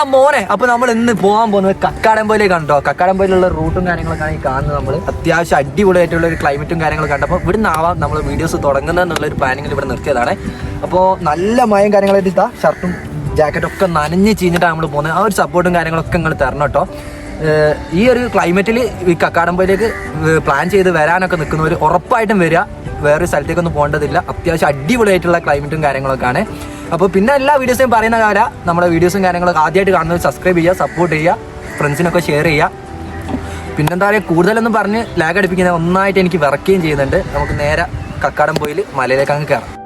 എടാ മോനെ. അപ്പൊ നമ്മൾ ഇന്ന് പോകാൻ പോകുന്നത് കക്കാടംപോയിലേക്ക് കണ്ടോ? കക്കാടംപോയിലുള്ള റൂട്ടും കാര്യങ്ങളൊക്കെ ഈ കാണുന്നത് നമ്മൾ അത്യാവശ്യം അടിപൊളിയായിട്ടുള്ള ഒരു ക്ലൈമറ്റും കാര്യങ്ങളും കണ്ടപ്പോൾ ഇവിടുന്ന് ആവാം നമ്മൾ വീഡിയോസ് തുടങ്ങുന്നത് എന്നുള്ള ഒരു പ്ലാനിങ്ങിൽ ഇവിടെ നിർത്തിയതാണ്. അപ്പോൾ നല്ല മയം കാര്യങ്ങളായിട്ട് ഇതാ. ഷർട്ടും ജാക്കറ്റും ഒക്കെ നനഞ്ഞ് ചീഞ്ഞിട്ടാണ് നമ്മൾ പോകുന്നത്. ആ ഒരു സപ്പോർട്ടും കാര്യങ്ങളൊക്കെ നിങ്ങൾ തരണം കേട്ടോ. ഈ ഒരു ക്ലൈമറ്റിൽ ഈ കക്കാടംപോയിലേക്ക് പ്ലാൻ ചെയ്ത് വരാനൊക്കെ നിൽക്കുന്നവർ ഉറപ്പായിട്ടും വരിക. വേറൊരു സ്ഥലത്തേക്കൊന്നും പോകേണ്ടതില്ല. അത്യാവശ്യം അടിപൊളിയായിട്ടുള്ള ക്ലൈമറ്റും കാര്യങ്ങളൊക്കെയാണ് അപ്പോൾ പിന്നെ എല്ലാ വീഡിയോസും പറയുന്ന കാര്യം നമ്മുടെ വീഡിയോസും കാര്യങ്ങളും ആദ്യമായിട്ട് കാണുന്നത് സബ്സ്ക്രൈബ് ചെയ്യുക സപ്പോർട്ട് ചെയ്യുക ഫ്രണ്ട്സിനൊക്കെ ഷെയർ ചെയ്യുക. പിന്നെന്താ പറയുക കൂടുതലൊന്നും പറഞ്ഞ് ലാഗ് അടിപ്പിക്കുന്നത് ഒന്നായിട്ട് എനിക്ക് വിറക്കുകയും ചെയ്യുന്നുണ്ട്. നമുക്ക് നേരെ കക്കാടം പോയിൽ മലയിലേക്ക് അങ്ങ് കയറാം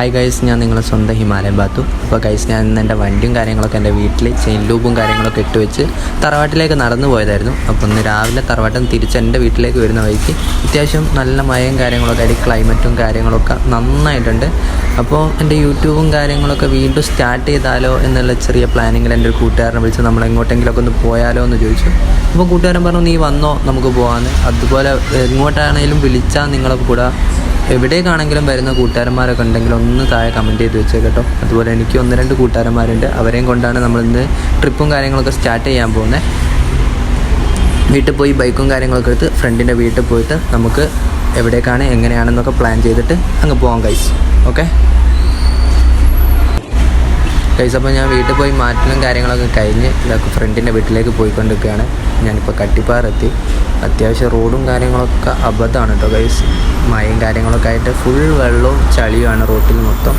ഹായ് ഗൈസ് ഞാൻ നിങ്ങളെ സ്വന്തം ഹിമാലയം ബാത്തു. അപ്പോൾ ഗൈസ് ഞാൻ ഇന്ന് എന്റെ വണ്ടിയും കാര്യങ്ങളൊക്കെ എന്റെ വീട്ടിൽ ചെയിൻ ലൂബും കാര്യങ്ങളൊക്കെ ഇട്ട് വെച്ച് തറവാട്ടിലേക്ക് നടന്നു പോയതായിരുന്നു. അപ്പോൾ ഇന്ന് രാവിലെ തറവാട്ടം തിരിച്ച് എന്റെ വീട്ടിലേക്ക് വരുന്ന വഴിക്ക് അത്യാവശ്യം നല്ല മഴയും കാര്യങ്ങളൊക്കെ ആയിട്ട് ക്ലൈമറ്റും കാര്യങ്ങളൊക്കെ നന്നായിട്ടുണ്ട്. അപ്പോൾ എന്റെ യൂട്യൂബും കാര്യങ്ങളൊക്കെ വീണ്ടും സ്റ്റാർട്ട് ചെയ്താലോ എന്നുള്ള ചെറിയ പ്ലാനിങ്ങിൽ എന്റെ ഒരു കൂട്ടുകാരനെ വിളിച്ച് നമ്മൾ എങ്ങോട്ടെങ്കിലുമൊക്കെ ഒന്ന് പോയാലോ എന്ന് ചോദിച്ചു. അപ്പോൾ കൂട്ടുകാരൻ പറഞ്ഞു നീ വന്നോ നമുക്ക് പോകാമെന്ന് അതുപോലെ എങ്ങോട്ടാണെങ്കിലും വിളിച്ചാൽ നിങ്ങളെ കൂടെ എവിടേക്കാണെങ്കിലും വരുന്ന കൂട്ടുകാരന്മാരൊക്കെ ഉണ്ടെങ്കിൽ ഒന്ന് താഴെ കമന്റ് ചെയ്ത് വെച്ചേ കേട്ടോ. അതുപോലെ എനിക്ക് ഒന്ന് രണ്ട് കൂട്ടുകാരന്മാരുണ്ട്. അവരെയും കൊണ്ടാണ് നമ്മൾ ഇന്ന് ട്രിപ്പും കാര്യങ്ങളൊക്കെ സ്റ്റാർട്ട് ചെയ്യാൻ പോകുന്നത്. വീട്ടിൽ പോയി ബൈക്കും കാര്യങ്ങളൊക്കെ എടുത്ത് ഫ്രണ്ടിന്റെ വീട്ടിൽ പോയിട്ട് നമുക്ക് എവിടേക്കാണ് എങ്ങനെയാണെന്നൊക്കെ പ്ലാൻ ചെയ്തിട്ട് അങ്ങ് പോകാം കൈസ് ഓക്കെ കൈസ് അപ്പോൾ ഞാൻ വീട്ടിൽ പോയി മാറ്റലും കാര്യങ്ങളൊക്കെ കഴിഞ്ഞ് ഇതൊക്കെ ഫ്രണ്ടിന്റെ വീട്ടിലേക്ക് പോയിക്കൊണ്ടിരിക്കുകയാണ്. ഞാനിപ്പോൾ കട്ടിപ്പാറെത്തി. അത്യാവശ്യം റോഡും കാര്യങ്ങളൊക്കെ അബദ്ധമാണ് കേട്ടോ ഗൈസ് മഴയും കാര്യങ്ങളൊക്കെ ആയിട്ട് ഫുൾ വെള്ളവും ചളിയുമാണ് റോട്ടിൽ മൊത്തം.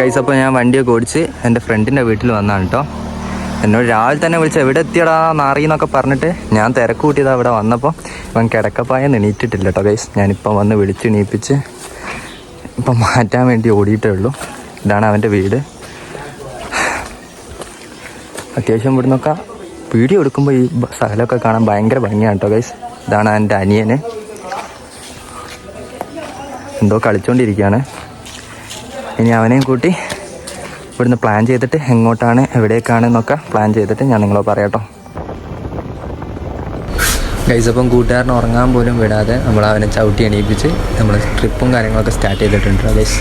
ഗൈസ് അപ്പോൾ ഞാൻ വണ്ടിയൊക്കെ ഓടിച്ച് എന്റെ ഫ്രണ്ടിന്റെ വീട്ടിൽ വന്നാണ് കേട്ടോ. എന്നോട് രാവിലെ തന്നെ വിളിച്ച് എവിടെ എത്തിയടാ നാറി എന്നൊക്കെ പറഞ്ഞിട്ട് ഞാൻ തിരക്ക് കൂട്ടിയതാ ഇവിടെ വന്നപ്പോൾ ഇവൻ കിടക്കപ്പായ എണീറ്റിട്ടില്ല കേട്ടോ ഗൈസ് ഞാനിപ്പം വന്ന് വിളിച്ച് എണീപ്പിച്ച് ഇപ്പം മാറ്റാൻ വേണ്ടി ഓടിയിട്ടേ ഉള്ളൂ. ഇതാണ് അവന്റെ വീട്. അത്യാവശ്യം ഇവിടുന്നൊക്കെ വീഡിയോ എടുക്കുമ്പോൾ ഈ സ്ഥലമൊക്കെ കാണാൻ ഭയങ്കര ഭംഗിയാണ് കേട്ടോ ഗൈസ് ഇതാണ് എന്റെ അനിയന്. എന്തോ കളിച്ചുകൊണ്ടിരിക്കുകയാണ് ഇനി അവനെയും കൂട്ടി ഇവിടുന്ന് പ്ലാൻ ചെയ്തിട്ട് എങ്ങോട്ടാണ് എവിടേക്കാണ് എന്നൊക്കെ പ്ലാൻ ചെയ്തിട്ട് ഞാൻ നിങ്ങളെ പറയാട്ടോ. ഗൈസ് അപ്പം കൂട്ടുകാരനെ ഉറങ്ങാൻ പോലും വിടാതെ നമ്മൾ അവനെ ചവിട്ടി എണീപ്പിച്ച് നമ്മൾ ട്രിപ്പും കാര്യങ്ങളൊക്കെ സ്റ്റാർട്ട് ചെയ്തിട്ടുണ്ട് ഗൈസ്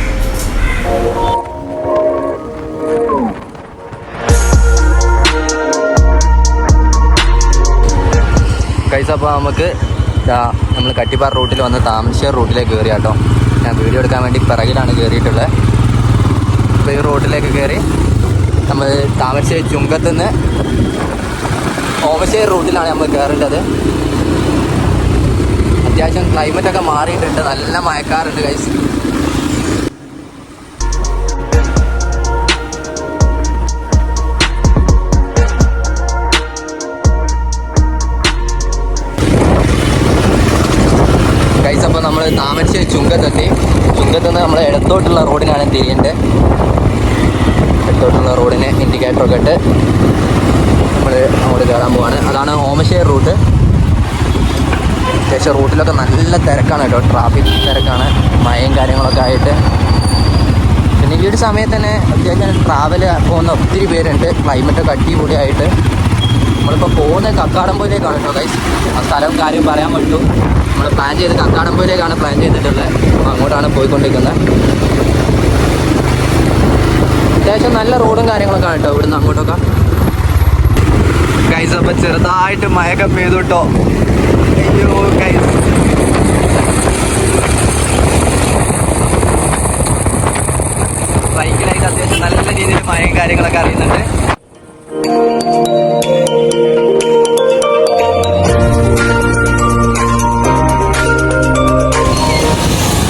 ഗൈസ് അപ്പോൾ നമുക്ക് നമ്മൾ കട്ടിപ്പാറ റൂട്ടിൽ വന്ന് താമരശ്ശേരി റൂട്ടിലേക്ക് കയറി കേട്ടോ ഞാൻ വീഡിയോ എടുക്കാൻ വേണ്ടി പിറകിലാണ് കയറിയിട്ടുള്ളത് അപ്പോൾ റോഡിലേക്ക് കയറി നമ്മൾ താമരശ്ശേരി ചുങ്കത്ത് നിന്ന് ഓമശ്ശേരി റൂട്ടിലാണ് നമ്മൾ കയറേണ്ടത്. അത്യാവശ്യം ക്ലൈമറ്റ് ഒക്കെ മാറിയിട്ടുണ്ട്. നല്ല മയക്കാറുണ്ട് കൈസ് ഗൈസ് അപ്പോൾ നമ്മൾ താമരശ്ശേരി ചുങ്കത്തെത്തി. ചുങ്കത്ത് നിന്ന് നമ്മൾ ഇടത്തോട്ടുള്ള റോഡിനാണ് തിരിയേണ്ടത് ഇടത്തോട്ടുള്ള റോഡിന് ഇൻഡിക്കേറ്ററൊക്കെ ഇട്ട് നമ്മൾ അങ്ങോട്ട് കയറാൻ പോവാണ്. അതാണ് ഓമശ്ശേരി റൂട്ട്. അത്യാവശ്യം റൂട്ടിലൊക്കെ നല്ല തിരക്കാണ് കേട്ടോ. ട്രാഫിക് തിരക്കാണ്. മഴയും കാര്യങ്ങളൊക്കെ ആയിട്ട്. പിന്നെ ഈ ഒരു സമയത്ത് തന്നെ അത്യാവശ്യം ട്രാവൽ പോകുന്ന ഒത്തിരി പേരുണ്ട്. ക്ലൈമറ്റൊക്കെ അടിപൊളിയായിട്ട്. നമ്മളിപ്പോൾ പോകുന്നത് കക്കാടംപോയിലേക്കാണ് കേട്ടോ ഗൈസ് ആ സ്ഥലം കാര്യം പറയാൻ പറ്റും. നമ്മൾ പ്ലാൻ ചെയ്ത് കക്കാടംപോയിലേക്കാണ് പ്ലാൻ ചെയ്തിട്ടുള്ളത്. അപ്പോൾ അങ്ങോട്ടാണ് പോയിക്കൊണ്ടിരിക്കുന്നത്. അത്യാവശ്യം നല്ല റോഡും കാര്യങ്ങളൊക്കെ കേട്ടോ ഇവിടുന്ന് അങ്ങോട്ടൊക്കെ. ഗൈസ് അപ്പം ചെറുതായിട്ട് മയക്കം പെയ്തു കേട്ടോ അയ്യോ ഗൈസ് ബൈക്കിലായിട്ട് അത്യാവശ്യം നല്ല രീതിയിൽ മഴയും കാര്യങ്ങളൊക്കെ അറിയുന്നുണ്ട്.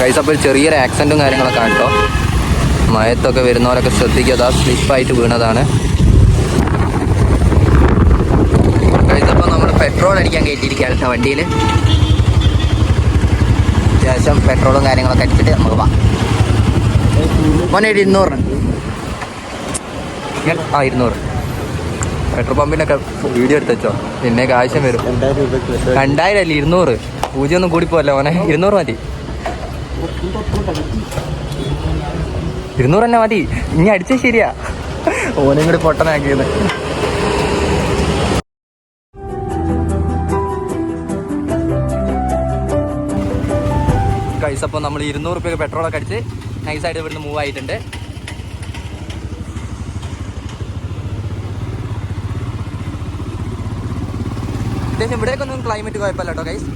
ഗൈസ് അപ്പോൾ ചെറിയൊരു ആക്സിഡന്റും കാര്യങ്ങളൊക്കെ കേട്ടോ മയത്തൊക്കെ വരുന്നവരൊക്കെ ശ്രദ്ധിക്കുക. അതാ സ്ലിപ്പായിട്ട് വീണതാണ്. ഇതിപ്പോൾ നമ്മൾ പെട്രോൾ അടിക്കാൻ കയറ്റിയിരിക്കുകയാണ് കേട്ടോ വണ്ടിയിൽ അത്യാവശ്യം പെട്രോളും കാര്യങ്ങളൊക്കെ അടിച്ചിട്ട് നമുക്ക് പോവാം. മോനെ ഒരു ഇരുന്നൂറിന്. ആ ഇരുന്നൂറ്. പെട്രോൾ പമ്പിനൊക്കെ വീഡിയോ എടുത്ത് വെച്ചോ. പിന്നേക്ക് ആവശ്യം വരും. രണ്ടായിരം അല്ലേ ഇരുന്നൂറ്? പൂജ്യം ഒന്നും കൂടിപ്പോല്ല മോനെ? ഇരുന്നൂറ് മതി. ഇരുന്നൂറ് തന്നെ മതി. ഇനി അടിച്ച ശരിയാ. ഓനും കൂടി പൊട്ടനാക്കിയത് ഗൈസ് അപ്പോൾ നമ്മൾ ഇരുന്നൂറ് റുപ്യ പെട്രോളൊക്കെ അടിച്ച് നൈസായിട്ട് ഇവിടുന്ന് മൂവ് ആയിട്ടുണ്ട്. അത്യാവശ്യം ഇവിടേക്കൊന്നും ക്ലൈമറ്റ് കുഴപ്പമില്ല കേട്ടോ ഗൈസ്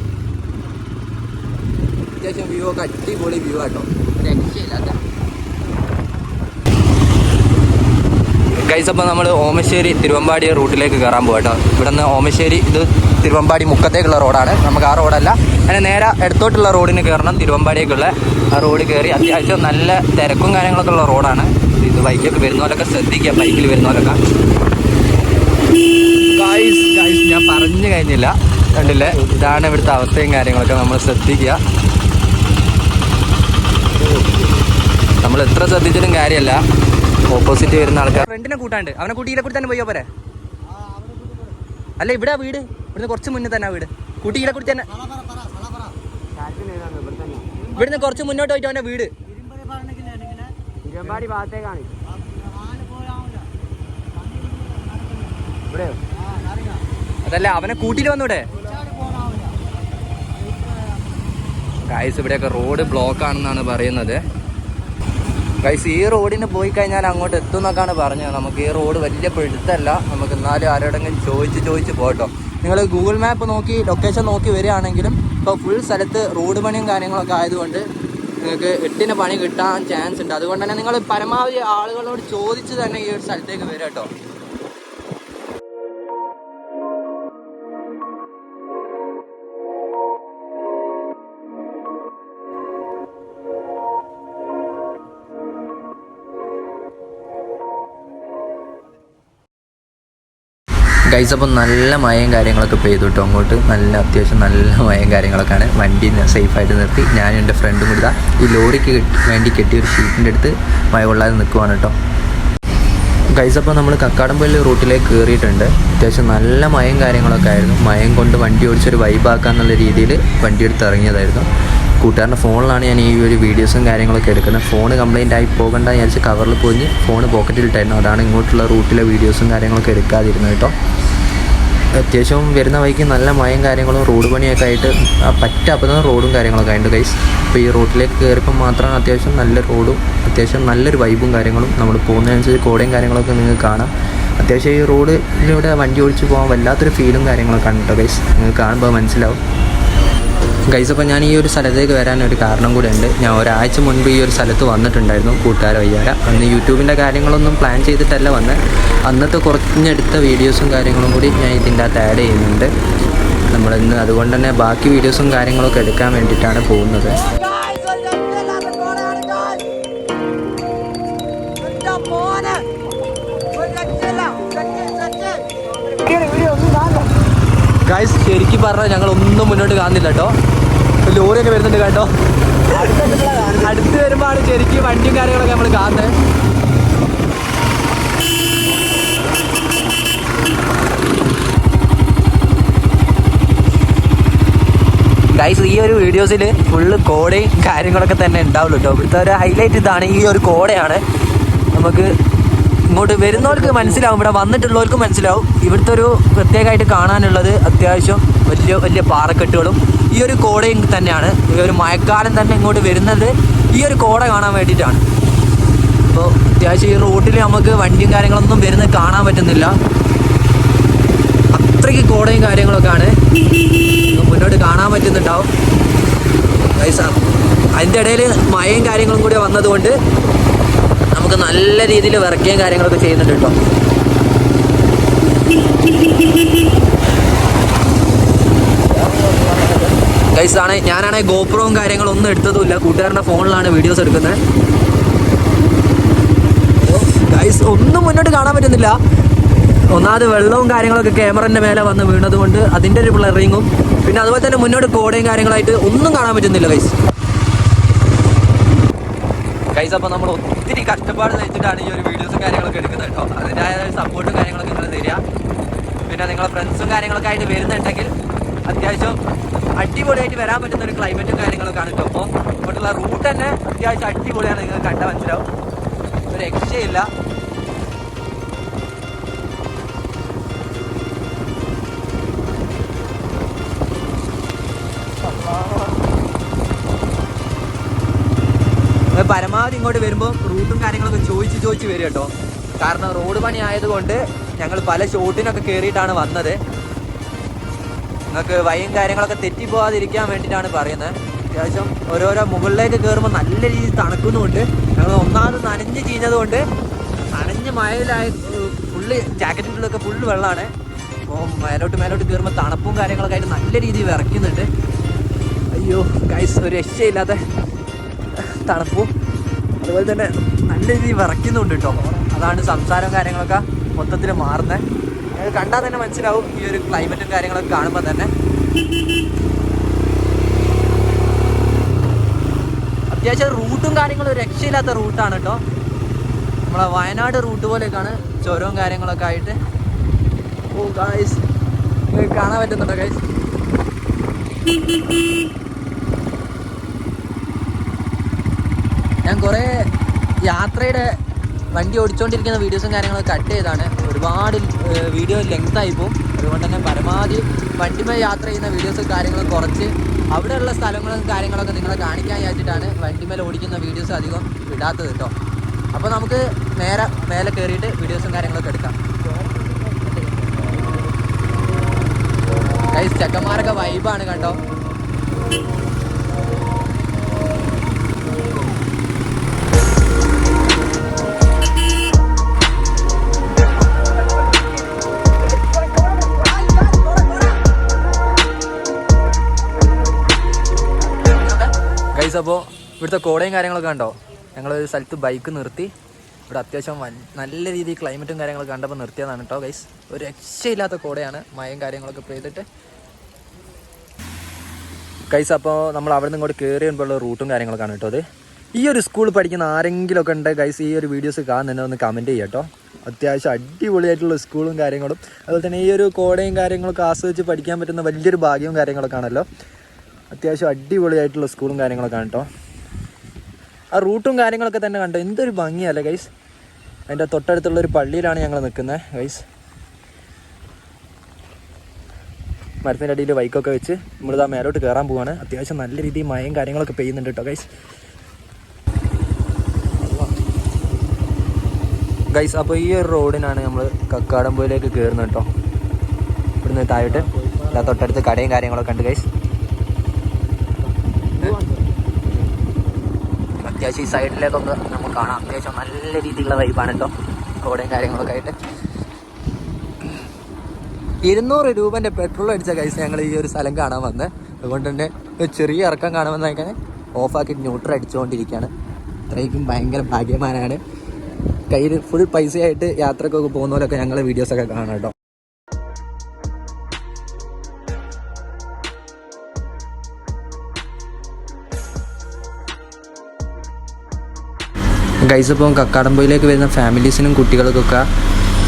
അത്യാവശ്യം വ്യൂ ഒക്കെ അടിപൊളി വ്യൂ ആട്ടോ രക്ഷയില്ലാത്ത ഗൈസ് അപ്പോൾ നമ്മൾ ഓമശ്ശേരി തിരുവമ്പാടി റൂട്ടിലേക്ക് കയറാൻ പോകട്ടോ കേട്ടോ ഇവിടെ നിന്ന് ഓമശ്ശേരി ഇത് തിരുവമ്പാടി മുക്കത്തേക്കുള്ള റോഡാണ്. നമുക്ക് ആ റോഡല്ല. അങ്ങനെ നേരെ എടുത്തോട്ടുള്ള റോഡിന് കയറണം തിരുവമ്പാടിയേക്കുള്ള ആ റോഡ് കയറി അത്യാവശ്യം നല്ല തിരക്കും കാര്യങ്ങളൊക്കെ ഉള്ള റോഡാണ്. ഇത് ബൈക്കൊക്കെ വരുന്നവരൊക്കെ ശ്രദ്ധിക്കുക. ബൈക്കിൽ വരുന്നവരൊക്കെ. ഗൈസ് ഗൈസ് ഞാൻ പറഞ്ഞു കഴിഞ്ഞില്ല. കണ്ടില്ലേ? ഇതാണ് ഇവിടുത്തെ അവസ്ഥയും കാര്യങ്ങളൊക്കെ നമ്മൾ ശ്രദ്ധിക്കുക. നമ്മൾ എത്ര ശ്രദ്ധിച്ചിട്ടും കാര്യമല്ല. ഓപ്പോസിറ്റ് വരുന്ന ആൾക്കാർ ഫ്രണ്ടിനെ കൂട്ടാണ്ട്. അവനെ കൂട്ടിയിലെ കൂടി തന്നെ പോയോ പോരെ? അല്ല ഇവിടെ വീട്. ഇവിടുന്ന് കുറച്ച് മുന്നേ തന്നെ വീട്. കൂട്ടിയിലെ കൂടി തന്നെ ഇവിടുന്ന് കുറച്ച് മുന്നോട്ട് പോയിട്ട് അവന്റെ വീട്. ഇരുമ്പാടി ഭാഗത്തേക്കാണ്. ഇവിടെയോ? അതല്ല അവനെ കൂട്ടിയിട്ട് വന്നൂടെ? ഗൈസ് ഇവിടെയൊക്കെ റോഡ് ബ്ലോക്ക് ആണെന്നാണ് പറയുന്നത്. ഗൈസ് ഈ റോഡിന് പോയി കഴിഞ്ഞാൽ അങ്ങോട്ട് എത്തും എന്നൊക്കെയാണ് പറഞ്ഞത്. നമുക്ക് ഈ റോഡ് വലിയ പിടുത്തല്ല. നമുക്ക് എന്നാലും ആരോടെങ്കിലും ചോദിച്ച് ചോദിച്ച് പോട്ടോ നിങ്ങൾ ഗൂഗിൾ മാപ്പ് നോക്കി ലൊക്കേഷൻ നോക്കി വരികയാണെങ്കിലും ഇപ്പോൾ ഫുൾ സ്ഥലത്ത് റോഡ് പണിയും കാര്യങ്ങളൊക്കെ ആയതുകൊണ്ട് നിങ്ങൾക്ക് എട്ടിന് പണി കിട്ടാൻ ചാൻസ് ഉണ്ട്. അതുകൊണ്ട് തന്നെ നിങ്ങൾ പരമാവധി ആളുകളോട് ചോദിച്ച് തന്നെ ഈ ഒരു സ്ഥലത്തേക്ക് വരാം കേട്ടോ. ഗൈസ് അപ്പം നല്ല മഴയും കാര്യങ്ങളൊക്കെ പെയ്തു കേട്ടോ അങ്ങോട്ട് നല്ല അത്യാവശ്യം നല്ല മഴയും കാര്യങ്ങളൊക്കെയാണ്. വണ്ടി സേഫായിട്ട് നിർത്തി. ഞാനും എന്റെ ഫ്രണ്ടും കൂടി ഈ ലോറിക്ക് വേണ്ടി കെട്ടിയ ഒരു ഷീറ്റിന്റെ അടുത്ത് മഴ കൊള്ളാതെ നിൽക്കുവാണ് കേട്ടോ ഗൈസ് അപ്പോൾ നമ്മൾ കക്കാടംപള്ളി റൂട്ടിലേക്ക് കയറിയിട്ടുണ്ട്. അത്യാവശ്യം നല്ല മയം കാര്യങ്ങളൊക്കെ ആയിരുന്നു. മയം കൊണ്ട് വണ്ടി ഓടിച്ചൊരു വൈബാക്കാന്നുള്ള രീതിയിൽ വണ്ടി എടുത്ത് ഇറങ്ങിയതായിരുന്നു. കൂട്ടുകാരന്റെ ഫോണിലാണ് ഞാൻ ഈ ഒരു വീഡിയോസും കാര്യങ്ങളൊക്കെ എടുക്കുന്നത്. ഫോൺ കംപ്ലൈന്റ് ആയി പോകണ്ട വിചാരിച്ച് കവറിൽ പോയി ഫോൺ പോക്കറ്റിലിട്ടായിരുന്നു അതാണ് ഇങ്ങോട്ടുള്ള റൂട്ടിലെ വീഡിയോസും കാര്യങ്ങളൊക്കെ എടുക്കാതിരുന്നത് കേട്ടോ. അത്യാവശ്യം വരുന്ന വഴിക്ക് നല്ല മയം കാര്യങ്ങളും റോഡ് പണിയൊക്കെ ആയിട്ട് പറ്റ റോഡും കാര്യങ്ങളൊക്കെ ആയിട്ട് കൈസ് അപ്പോൾ ഈ റോഡിലേക്ക് കയറിയപ്പോൾ മാത്രമാണ് അത്യാവശ്യം നല്ല റോഡും അത്യാവശ്യം നല്ലൊരു വൈബും കാര്യങ്ങളും നമ്മൾ പോകുന്നതനുസരിച്ച് കോടയും കാര്യങ്ങളൊക്കെ നിങ്ങൾക്ക് കാണാം. അത്യാവശ്യം ഈ റോഡിലൂടെ വണ്ടി ഓടിച്ച് പോകാൻ വല്ലാത്തൊരു ഫീലും കാര്യങ്ങളൊക്കെ ആണ് കേട്ടോ ഗൈസ് നിങ്ങൾക്ക് കാണുമ്പോൾ മനസ്സിലാവും. ഗൈസ് അപ്പോൾ ഞാൻ ഈ ഒരു സ്ഥലത്തേക്ക് വരാൻ ഒരു കാരണം കൂടെ ഉണ്ട്. ഞാൻ ഒരാഴ്ച മുൻപ് ഈ ഒരു സ്ഥലത്ത് വന്നിട്ടുണ്ടായിരുന്നു കൂട്ടുകാർ വയ്യാര. അന്ന് യൂട്യൂബിന്റെ കാര്യങ്ങളൊന്നും പ്ലാൻ ചെയ്തിട്ടല്ല വന്ന്. അന്നത്തെ കുറഞ്ഞെടുത്ത വീഡിയോസും കാര്യങ്ങളും കൂടി ഞാൻ ഇതിന്റെ അകത്ത് ആഡ് ചെയ്യുന്നുണ്ട്. നമ്മളിന്ന് അതുകൊണ്ട് തന്നെ ബാക്കി വീഡിയോസും കാര്യങ്ങളൊക്കെ എടുക്കാൻ വേണ്ടിയിട്ടാണ് പോകുന്നത്. ഗൈസ് ശരിക്കും പറഞ്ഞാൽ ഞങ്ങൾ ഒന്നും മുന്നോട്ട് കാണുന്നില്ല കേട്ടോ. ലോറി ഒക്കെ വരുന്നുണ്ട് കേട്ടോ. അടുത്ത് വരുമ്പോഴാണ് ശരിക്കും വണ്ടിയും കാര്യങ്ങളൊക്കെ നമ്മൾ കാണുന്നത്. ഗൈസ് ഈ ഒരു വീഡിയോസിൽ ഫുള്ള് കോടയും കാര്യങ്ങളൊക്കെ തന്നെ ഉണ്ടാവുള്ളൂ കേട്ടോ. ഇവിടുത്തെ ഒരു ഹൈലൈറ്റ് ഇതാണ് ഈ ഒരു കോടയാണ്. നമുക്ക് ഇങ്ങോട്ട് വരുന്നവർക്ക് മനസ്സിലാവും ഇവിടെ വന്നിട്ടുള്ളവർക്ക് മനസ്സിലാവും. ഇവിടുത്തെ ഒരു പ്രത്യേകമായിട്ട് കാണാനുള്ളത് അത്യാവശ്യം വലിയ വലിയ പാറക്കെട്ടുകളും ഈ ഒരു കോടയും തന്നെയാണ്. ഈ ഒരു മഴക്കാലം തന്നെ ഇങ്ങോട്ട് വരുന്നത് ഈ ഒരു കോട കാണാൻ വേണ്ടിയിട്ടാണ്. അപ്പോൾ അത്യാവശ്യം ഈ റൂട്ടിൽ നമുക്ക് വണ്ടിയും കാര്യങ്ങളൊന്നും വരുന്നത് കാണാൻ പറ്റുന്നില്ല. അത്രയ്ക്ക് കോടയും കാര്യങ്ങളൊക്കെ ആണ് മുന്നോട്ട് കാണാൻ പറ്റുന്നുണ്ടാവും. അതിന്റെ ഇടയിൽ മഴയും കാര്യങ്ങളും കൂടി വന്നതുകൊണ്ട് നമുക്ക് നല്ല രീതിയിൽ വിറക്കുകയും കാര്യങ്ങളൊക്കെ ചെയ്യുന്നുണ്ട് കേട്ടോ. ഗൈസ് ആണ് ഞാനാണെങ്കിൽ ഗോപ്രോവും കാര്യങ്ങളൊന്നും എടുത്തതുമില്ല. കൂട്ടുകാരന്റെ ഫോണിലാണ് വീഡിയോസ് എടുക്കുന്നത്. ഗൈസ് ഒന്നും മുന്നോട്ട് കാണാൻ പറ്റുന്നില്ല. ഒന്നാമത് വെള്ളവും കാര്യങ്ങളൊക്കെ ക്യാമറന്റെ മേലെ വന്ന് വീണതുകൊണ്ട് അതിന്റെ ഒരു ബ്ലറിങ്ങും പിന്നെ അതുപോലെ തന്നെ മുന്നോട്ട് കോടയും കാര്യങ്ങളായിട്ട് ഒന്നും കാണാൻ പറ്റുന്നില്ല ഗൈസ് ഗൈസ് അപ്പോൾ നമ്മൾ ഒത്തിരി കഷ്ടപ്പാട് സഹിച്ചിട്ടാണ് ഈ ഒരു വീഡിയോസും കാര്യങ്ങളൊക്കെ എടുക്കുന്നത് കേട്ടോ. അതിന്റെതായ സപ്പോർട്ടും കാര്യങ്ങളൊക്കെ നിങ്ങൾ തരിക. പിന്നെ നിങ്ങളെ ഫ്രണ്ട്സും കാര്യങ്ങളൊക്കെ ആയിട്ട് വരുന്നുണ്ടെങ്കിൽ അത്യാവശ്യം അടിപൊളിയായിട്ട് വരാൻ പറ്റുന്ന ഒരു ക്ലൈമറ്റും കാര്യങ്ങളൊക്കെ ആണ് കേട്ടോ. അപ്പോൾ ഇങ്ങോട്ടുള്ള റൂട്ട് തന്നെ അത്യാവശ്യം അടിപൊളിയാണ്. നിങ്ങൾ കണ്ടാൽ മനസ്സിലാവും. ഒരു രക്ഷയില്ല. പരമാവധി ഇങ്ങോട്ട് വരുമ്പോൾ റൂട്ടും കാര്യങ്ങളൊക്കെ ചോദിച്ച് ചോദിച്ച് വരും കേട്ടോ. കാരണം റോഡ് പണി ആയതുകൊണ്ട് ഞങ്ങൾ പല ഷോട്ടിനൊക്കെ കയറിയിട്ടാണ് വന്നത്. നിങ്ങൾക്ക് വഴിയും കാര്യങ്ങളൊക്കെ തെറ്റിപ്പോവാതിരിക്കാൻ വേണ്ടിയിട്ടാണ് പറയുന്നത്. അത്യാവശ്യം ഓരോരോ മുകളിലേക്ക് കയറുമ്പോൾ നല്ല രീതിയിൽ തണുക്കുന്നുമുണ്ട് ഞങ്ങൾ ഒന്നാമത് നനഞ്ഞ് ചീഞ്ഞത് കൊണ്ട് നനഞ്ഞ് മഴയിലായ ഫുള്ള് ജാക്കറ്റിലൊക്കെ ഫുള്ള് വെള്ളമാണ്. അപ്പോൾ മേലോട്ട് മേലോട്ട് കയറുമ്പോൾ തണുപ്പും കാര്യങ്ങളൊക്കെ ആയിട്ട് നല്ല രീതിയിൽ വിറയ്ക്കുന്നുണ്ട്. അയ്യോ ഗൈസ് ഒരു രക്ഷയില്ലാത്ത തണുപ്പും. അതുപോലെ തന്നെ നല്ല രീതിയിൽ വിറയ്ക്കുന്നുണ്ട് കേട്ടോ അതാണ് സംസാരവും കാര്യങ്ങളൊക്കെ മൊത്തത്തിൽ മാറുന്നത് അത് കണ്ടാൽ തന്നെ മനസ്സിലാവും ഈ ഒരു ക്ലൈമറ്റും കാര്യങ്ങളൊക്കെ കാണുമ്പോൾ തന്നെ. അത്യാവശ്യം റൂട്ടും കാര്യങ്ങളും രക്ഷയില്ലാത്ത റൂട്ടാണ് കേട്ടോ നമ്മളെ വയനാട് റൂട്ട് പോലെയൊക്കെയാണ് ചുരവും കാര്യങ്ങളൊക്കെ ആയിട്ട്. ഓ കാണാൻ പറ്റുന്നുണ്ടോ ഗൈസ് ഞാൻ കുറേ യാത്രയുടെ വണ്ടി ഓടിച്ചുകൊണ്ടിരിക്കുന്ന വീഡിയോസും കാര്യങ്ങളൊക്കെ കട്ട് ചെയ്താണ്. ഒരുപാട് വീഡിയോ ലെങ്ത് ആയി പോകും അതുകൊണ്ട് തന്നെ പരമാവധി വണ്ടിമേ യാത്ര ചെയ്യുന്ന വീഡിയോസും കാര്യങ്ങളും കുറച്ച് അവിടെയുള്ള സ്ഥലങ്ങളും കാര്യങ്ങളൊക്കെ നിങ്ങളെ കാണിക്കാൻ വിചാരിച്ചിട്ടാണ് വണ്ടിമേൽ ഓടിക്കുന്ന വീഡിയോസ് അധികം ഇടാത്തത് കേട്ടോ അപ്പോൾ നമുക്ക് നേരെ മേലെ കയറിയിട്ട് വീഡിയോസും കാര്യങ്ങളൊക്കെ എടുക്കാം. ചെക്കന്മാരൊക്കെ വൈബാണ് കണ്ടോ? അപ്പോൾ ഇവിടുത്തെ കോടയും കാര്യങ്ങളൊക്കെ കണ്ടോ? ഞങ്ങൾ ഒരു സ്ഥലത്ത് ബൈക്ക് നിർത്തി. ഇവിടെ അത്യാവശ്യം നല്ല രീതിയിൽ ക്ലൈമറ്റും കാര്യങ്ങളൊക്കെ കണ്ടപ്പോൾ നിർത്തിയതാണ് കേട്ടോ ഗൈസ് ഒരു രക്ഷയില്ലാത്ത കോടയാണ്. മഴയും കാര്യങ്ങളൊക്കെ പെയ്തിട്ട്. ഗൈസ് അപ്പോൾ നമ്മൾ അവിടെ നിന്ന് ഇങ്ങോട്ട് കയറി വരുമ്പോഴുള്ള റൂട്ടും കാര്യങ്ങളൊക്കെയാണ് കേട്ടോ അത് ഈ ഒരു സ്കൂളിൽ പഠിക്കുന്ന ആരെങ്കിലുമൊക്കെ ഉണ്ട് ഗൈസ് ഈ ഒരു വീഡിയോസ് കാണുന്നുണ്ട് ഒന്ന് കമന്റ് ചെയ്യാം കേട്ടോ അത്യാവശ്യം അടിപൊളിയായിട്ടുള്ള സ്കൂളും കാര്യങ്ങളും അതുപോലെ തന്നെ ഈ ഒരു കോടയും കാര്യങ്ങളൊക്കെ ആസ്വദിച്ച് പഠിക്കാൻ പറ്റുന്ന വലിയൊരു ഭാഗ്യവും കാര്യങ്ങളൊക്കെ ആണല്ലോ. അത്യാവശ്യം അടിപൊളിയായിട്ടുള്ള സ്കൂളും കാര്യങ്ങളൊക്കെ കേട്ടോ ആ റൂട്ടും കാര്യങ്ങളൊക്കെ തന്നെ കണ്ടോ? എന്തൊരു ഭംഗിയല്ലേ ഗൈസ് അതിന്റെ തൊട്ടടുത്തുള്ള ഒരു പള്ളിയിലാണ് ഞങ്ങൾ നിൽക്കുന്നത് ഗൈസ് മരത്തിന്റെ അടിയിൽ ബൈക്കൊക്കെ വെച്ച് നമ്മളിതാ മേലോട്ട് കയറാൻ പോവാണ്. അത്യാവശ്യം നല്ല രീതിയിൽ മഴയും കാര്യങ്ങളൊക്കെ പെയ്യുന്നുണ്ട് കേട്ടോ ഗൈസ് ഗൈസ് അപ്പോൾ ഈ ഒരു റോഡിനാണ് നമ്മൾ കക്കാടംപോയിലേക്ക് കയറുന്നത് കേട്ടോ ഇവിടുന്ന് താഴോട്ട് തൊട്ടടുത്ത് കടയും കാര്യങ്ങളൊക്കെ ഉണ്ട് ഗൈസ് അത്യാവശ്യം ഈ സൈഡിലേക്കൊക്കെ നമുക്ക് കാണാം. അത്യാവശ്യം നല്ല രീതിയിലുള്ള വൈബാണ് കേട്ടോ കോടയും കാര്യങ്ങളൊക്കെ ആയിട്ട്. ഇരുന്നൂറ് രൂപന്റെ പെട്രോൾ അടിച്ച കൈസ് ഞങ്ങൾ ഈ ഒരു സ്ഥലം കാണാൻ വന്ന്. അതുകൊണ്ട് തന്നെ ചെറിയ ഇറക്കം കാണുമെന്നൊക്കെ ഓഫാക്കി ന്യൂട്രൽ അടിച്ചുകൊണ്ടിരിക്കുകയാണ്. അത്രയ്ക്കും ഭയങ്കര ഭാഗ്യമാനാണ് കയ്യിൽ ഫുൾ പൈസയായിട്ട് യാത്രക്കൊക്കെ പോകുന്നവരൊക്കെ ഞങ്ങൾ വീഡിയോസൊക്കെ കാണാം ഗൈസ് അപ്പോൾ കക്കാടംപൊയിലേക്ക് വരുന്ന ഫാമിലീസിനും കുട്ടികൾക്കൊക്കെ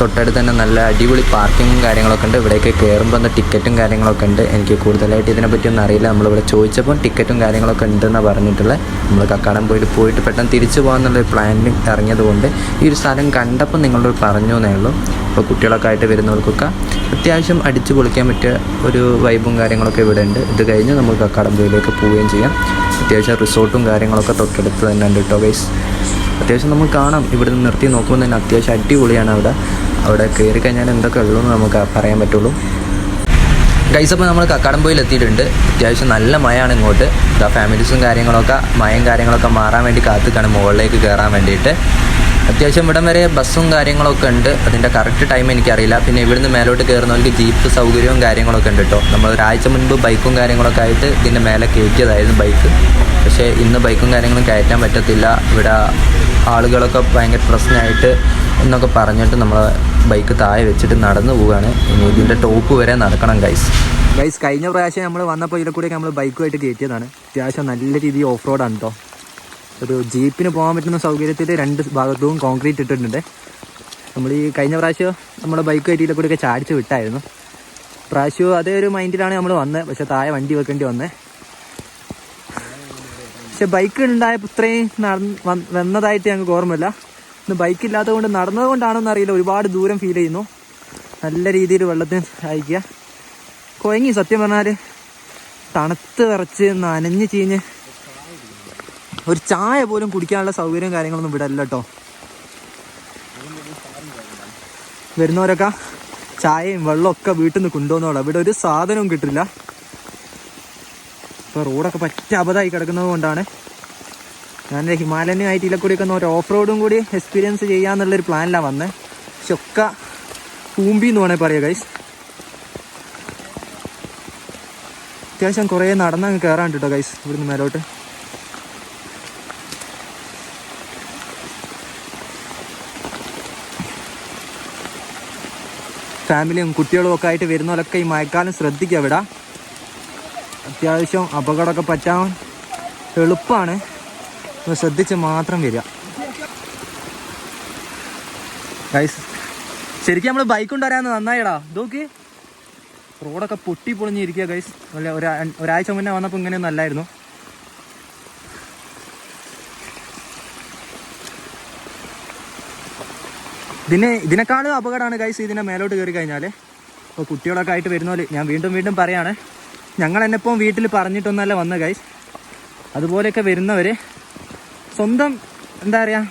തൊട്ടടുത്ത് തന്നെ നല്ല അടിപൊളി പാർക്കിങ്ങും കാര്യങ്ങളൊക്കെ ഉണ്ട്. ഇവിടേക്ക് കയറുമ്പോൾ എന്താ ടിക്കറ്റും കാര്യങ്ങളൊക്കെ ഉണ്ട്. എനിക്ക് കൂടുതലായിട്ട് ഇതിനെപ്പറ്റി ഒന്നും അറിയില്ല. നമ്മളിവിടെ ചോദിച്ചപ്പോൾ ടിക്കറ്റും കാര്യങ്ങളൊക്കെ ഉണ്ടെന്ന് പറഞ്ഞിട്ടുള്ളത്. നമ്മൾ കക്കാടംപൊയിൽ പോയിട്ട് പെട്ടെന്ന് തിരിച്ചു പോകാമെന്നുള്ളൊരു പ്ലാനിൽ ഇറങ്ങിയതുകൊണ്ട് ഈ ഒരു സ്ഥലം കണ്ടപ്പോൾ നിങ്ങളോട് പറഞ്ഞു എന്നേ ഉള്ളൂ. അപ്പോൾ കുട്ടികളൊക്കെ ആയിട്ട് വരുന്നവർക്കൊക്കെ അത്യാവശ്യം അടിച്ചു പൊളിക്കാൻ പറ്റിയ ഒരു വൈബും കാര്യങ്ങളൊക്കെ ഇവിടെ ഉണ്ട്. ഇത് കഴിഞ്ഞ് നമുക്ക് കക്കാടംപൊയിലേക്ക് പോവുകയും ചെയ്യാം. അത്യാവശ്യം റിസോർട്ടും കാര്യങ്ങളൊക്കെ തൊട്ടടുത്ത് തന്നെ ഉണ്ട് കേട്ടോ ഗൈസ് അത്യാവശ്യം നമുക്ക് കാണാം. ഇവിടെ നിന്ന് നിർത്തി നോക്കുമ്പോൾ തന്നെ അത്യാവശ്യം അടിപൊളിയാണ് അവിടെ. അവിടെ കയറി കഴിഞ്ഞാൽ എന്തൊക്കെ ഉള്ളൂ എന്ന് നമുക്ക് പറയാൻ പറ്റുള്ളൂ. ഗൈസ് അപ്പോൾ നമ്മൾ കക്കാടംപോയിൽ എത്തിയിട്ടുണ്ട്. അത്യാവശ്യം നല്ല മഴയാണ് ഇങ്ങോട്ട്. ഫാമിലീസും കാര്യങ്ങളൊക്കെ മഴയും കാര്യങ്ങളൊക്കെ മാറാൻ വേണ്ടി കാത്തുക്കാണ് മുകളിലേക്ക് കയറാൻ വേണ്ടിയിട്ട്. അത്യാവശ്യം ഇവിടം വരെ ബസ്സും കാര്യങ്ങളൊക്കെ ഉണ്ട്. അതിന്റെ കറക്റ്റ് ടൈം എനിക്കറിയില്ല. പിന്നെ ഇവിടുന്ന് മേലോട്ട് കയറുന്നവർക്ക് ജീപ്പ് സൗകര്യവും കാര്യങ്ങളൊക്കെ ഉണ്ട് കേട്ടോ നമ്മൾ ഒരാഴ്ച മുൻപ് ബൈക്കും കാര്യങ്ങളൊക്കെ ആയിട്ട് ഇതിന്റെ മേലെ കയറ്റിയതായിരുന്നു ബൈക്ക് പക്ഷേ ഇന്ന് ബൈക്കും കാര്യങ്ങളും കയറ്റാൻ പറ്റത്തില്ല. ഇവിടെ ആളുകളൊക്കെ ഭയങ്കര പ്രശ്നമായിട്ട് എന്നൊക്കെ പറഞ്ഞിട്ട് നമ്മൾ ബൈക്ക് താഴെ വെച്ചിട്ട് നടന്നു പോവുകയാണ് ഇനി ഇതിന്റെ ടോപ്പ് വരെ നടക്കണം ഗൈസ് ഗൈസ് കഴിഞ്ഞ പ്രാവശ്യം നമ്മൾ വന്നപ്പോൾ ഇതിൽ കൂടെ നമ്മൾ ബൈക്കുമായിട്ട് കയറ്റിയതാണ്. അത്യാവശ്യം നല്ല രീതിയിൽ ഓഫ് റോഡാണ് കേട്ടോ ഒരു ജീപ്പിന് പോകാൻ പറ്റുന്ന സൗകര്യത്തിൽ രണ്ട് ഭാഗത്തും കോൺക്രീറ്റ് ഇട്ടിട്ടുണ്ട്. നമ്മൾ ഈ കഴിഞ്ഞ പ്രാവശ്യം നമ്മുടെ ബൈക്ക് കയറ്റിയിൽ കൂടെയൊക്കെ ചാടിച്ച് വിട്ടായിരുന്നു. പ്രാവശ്യവും അതേ ഒരു മൈൻഡിലാണ് നമ്മൾ വന്നത്. പക്ഷെ താഴെ വണ്ടി വെക്കേണ്ടി വന്നത് പക്ഷെ ബൈക്ക് ഉണ്ടായപ്പോൾ ഇത്രയും വന്നതായിട്ട് ഞങ്ങൾക്ക് ഓർമ്മയില്ല. ഇന്ന് ബൈക്ക് ഇല്ലാത്തത് കൊണ്ട് നടന്നത് അറിയില്ല. ഒരുപാട് ദൂരം ഫീൽ ചെയ്യുന്നു. നല്ല രീതിയിൽ വെള്ളത്തിന് സഹായിക്കുക കുഴങ്ങി സത്യം പറഞ്ഞാൽ തണുത്ത് വിറച്ച് നനഞ്ഞ് ചീഞ്ഞ് ഒരു ചായ പോലും കുടിക്കാനുള്ള സൗകര്യവും കാര്യങ്ങളൊന്നും ഇവിടെ അല്ല കേട്ടോ വരുന്നവരൊക്കെ ചായയും വെള്ളവും ഒക്കെ വീട്ടിൽ നിന്ന് കൊണ്ടുവന്നോളാം. ഇവിടെ ഒരു സാധനവും കിട്ടില്ല. ഇപ്പോൾ റോഡൊക്കെ പറ്റ അബദ്ധമായി കിടക്കുന്നത് കൊണ്ടാണ്. ഞാൻ ഹിമാലയനുമായിട്ട് കൂടി ഒക്കെ ഒരു ഓഫ് റോഡും കൂടി എക്സ്പീരിയൻസ് ചെയ്യാന്നുള്ളൊരു പ്ലാനിലാണ് വന്നത് പക്ഷെ ഒക്കെ കൂമ്പി എന്ന് വേണേൽ പറയാം ഗൈസ് അത്യാവശ്യം കുറേ നടന്നങ്ങ് കയറാണ്ട് കേട്ടോ ഗൈസ് ഇവിടുന്ന് മേലോട്ട്. ഫാമിലിയും കുട്ടികളും ഒക്കെ ആയിട്ട് വരുന്നവരൊക്കെ ഈ മഴക്കാലം ശ്രദ്ധിക്കുക ഇവിടെ അത്യാവശ്യം അപകടമൊക്കെ പറ്റാൻ എളുപ്പമാണ്. ശ്രദ്ധിച്ച് മാത്രം വരിക. ശരിക്കും നമ്മൾ ബൈക്ക് കൊണ്ടുവരാന്ന് നന്നായിടാ. നോക്കി. റോഡൊക്കെ പൊട്ടി പൊളിഞ്ഞിരിക്കുക ഗൈസ് അല്ല ഒരാ ഒരാഴ്ച മുന്നേ വന്നപ്പോൾ ഇങ്ങനെയൊന്നും അല്ലായിരുന്നു. ഇതിന് ഇതിനേക്കാളും അപകടമാണ് ഗൈസ് ഇതിനെ മേലോട്ട് കയറി കഴിഞ്ഞാൽ അപ്പോൾ കുട്ടികളൊക്കെ ആയിട്ട് വരുന്ന പോലെ ഞാൻ വീണ്ടും വീണ്ടും പറയാണ്. ഞങ്ങൾ എന്നെ ഇപ്പം വീട്ടിൽ പറഞ്ഞിട്ടൊന്നല്ല വന്ന ഗൈസ് അതുപോലെയൊക്കെ വരുന്നവർ സ്വന്തം എന്താ പറയുക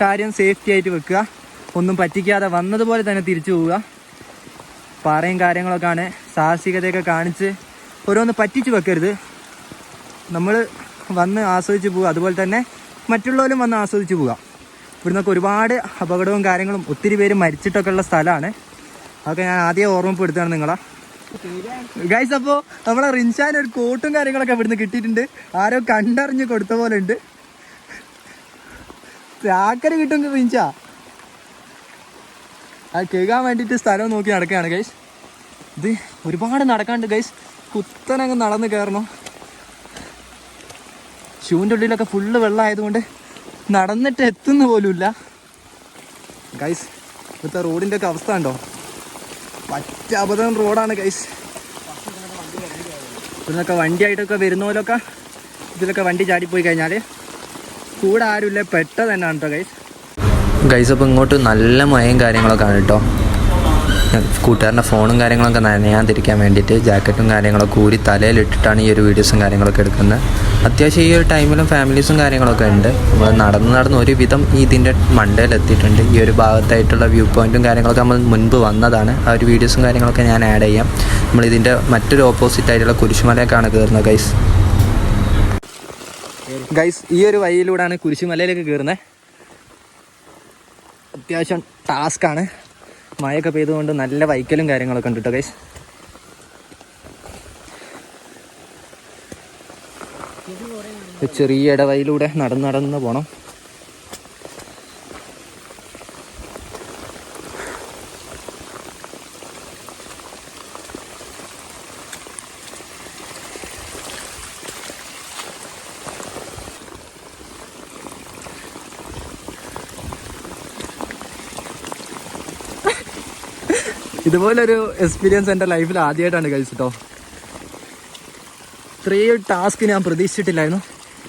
കാര്യം സേഫ്റ്റി ആയിട്ട് വെക്കുക. ഒന്നും പറ്റിക്കാതെ വന്നതുപോലെ തന്നെ തിരിച്ചു പോവുക. പാറയും കാര്യങ്ങളൊക്കെ ആണ് സാഹസികതയൊക്കെ കാണിച്ച് ഓരോന്ന് പറ്റിച്ചു വെക്കരുത്. നമ്മൾ വന്ന് ആസ്വദിച്ച് പോവുക. അതുപോലെ തന്നെ മറ്റുള്ളവരും വന്ന് ആസ്വദിച്ച് പോവുക. ഇവിടുന്നൊക്കെ ഒരുപാട് അപകടവും കാര്യങ്ങളും ഒത്തിരി പേര് മരിച്ചിട്ടൊക്കെ ഉള്ള സ്ഥലമാണ്. അതൊക്കെ ഞാൻ ആദ്യം ഓർമ്മപ്പെടുത്തുകയാണ് നിങ്ങളെ. ഗൈസ് അപ്പോൾ നമ്മളെ റിൻഷാൻ ഒരു കോട്ടും കാര്യങ്ങളൊക്കെ ഇവിടുന്ന് കിട്ടിയിട്ടുണ്ട്. ആരോ കണ്ടറിഞ്ഞ് കൊടുത്ത പോലെ ഉണ്ട് ചാക്കര കിട്ടും റിൻഷ? ആ കേൾക്കാൻ വേണ്ടിയിട്ട് സ്ഥലം നോക്കി നടക്കുകയാണ് ഗൈസ് ഇത് ഒരുപാട് നടക്കാണ്ട് ഗൈസ് കുത്തനങ്ങ് നടന്ന് കയറണം. ഷൂവിന്റെ ഉള്ളിലൊക്കെ ഫുള്ള് വെള്ളമായതുകൊണ്ട് നടന്നിട്ട് എത്തുന്ന പോലുമില്ല. ഗൈസ് ഇവിടുത്തെ റോഡിന്റെ ഒക്കെ അവസ്ഥ ഉണ്ടോ പറ്റ അബദ്ധം റോഡാണ് ഗൈസ് ഇവിടുന്നൊക്കെ വണ്ടിയായിട്ടൊക്കെ വരുന്ന പോലൊക്കെ ഇതിലൊക്കെ വണ്ടി ചാടിപ്പോയി കഴിഞ്ഞാൽ കൂടെ ആരുമില്ല പെട്ട തന്നെയാണ് കേട്ടോ ഗൈസ് ഗൈസ് അപ്പോൾ ഇങ്ങോട്ട് നല്ല മഴയും കാര്യങ്ങളൊക്കെ ആണ് കേട്ടോ കൂട്ടുകാരന്റെ ഫോണും കാര്യങ്ങളൊക്കെ നനയാതിരിക്കാൻ വേണ്ടിയിട്ട് ജാക്കറ്റും കാര്യങ്ങളൊക്കെ ഊരി തലയിലിട്ടിട്ടാണ് ഈ ഒരു വീഡിയോസും കാര്യങ്ങളൊക്കെ എടുക്കുന്നത്. അത്യാവശ്യം ഈ ഒരു ടൈമിലും ഫാമിലീസും കാര്യങ്ങളൊക്കെ ഉണ്ട്. നമ്മൾ നടന്ന് നടന്ന് ഒരുവിധം ഇതിന്റെ മണ്ടയിലെത്തിയിട്ടുണ്ട് ഈ ഒരു ഭാഗത്തായിട്ടുള്ള വ്യൂ പോയിന്റും കാര്യങ്ങളൊക്കെ നമ്മൾ മുൻപ് വന്നതാണ്. ആ ഒരു വീഡിയോസും കാര്യങ്ങളൊക്കെ ഞാൻ ആഡ് ചെയ്യാം. നമ്മൾ ഇതിന്റെ മറ്റൊരു ഓപ്പോസിറ്റ് ആയിട്ടുള്ള കുരിശുമലയൊക്കെയാണ് കയറുന്നത് ഗൈസ് ഗൈസ് ഈ ഒരു വഴിയിലൂടെയാണ് കുരിശുമലയിലേക്ക് കയറുന്നത്. അത്യാവശ്യം ടാസ്ക്കാണ് മഴയൊക്കെ പെയ്തുകൊണ്ട് നല്ല വൈക്കലും കാര്യങ്ങളൊക്കെ ഉണ്ട് കേട്ടോ ഗൈസ് ചെറിയ ഇടവയിലൂടെ നടന്ന് നടന്ന് പോണം. ഇതുപോലൊരു എക്സ്പീരിയൻസ് എന്റെ ലൈഫിൽ ആദ്യമായിട്ടാണ് കഴിച്ചിട്ടോ ഇത്രയും ടാസ്ക് ഞാൻ പ്രതീക്ഷിച്ചിട്ടില്ലായിരുന്നു.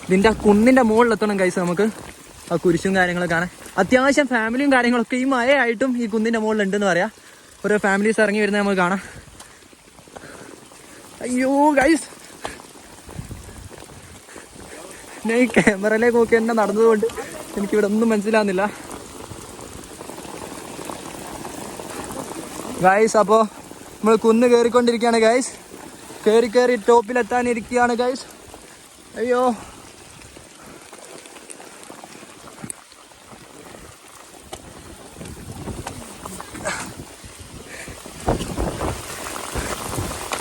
ഇതിന്റെ ആ കുന്നിന്റെ മുകളിലെത്തണം കഴിച്ച് നമുക്ക്. ആ കുരിശും കാര്യങ്ങളൊക്കെ കാണാൻ. അത്യാവശ്യം ഫാമിലിയും കാര്യങ്ങളൊക്കെ ഈ മഴയായിട്ടും ഈ കുന്നിന്റെ മുകളിലുണ്ടെന്ന് പറയാം. ഓരോ ഫാമിലീസ് ഇറങ്ങി വരുന്നത് നമുക്ക് കാണാം. അയ്യോ ഗൈസ് ഞാൻ ഈ ക്യാമറയിലേക്ക് നോക്കി എന്നെ നടന്നതുകൊണ്ട് എനിക്കിവിടെ ഒന്നും മനസ്സിലാവുന്നില്ല. ഗൈസ് അപ്പോൾ നമ്മൾ കുന്ന് കയറിക്കൊണ്ടിരിക്കുകയാണ് ഗൈസ് കയറി കയറി ടോപ്പിലെത്താനിരിക്കുകയാണ് ഗൈസ് അയ്യോ.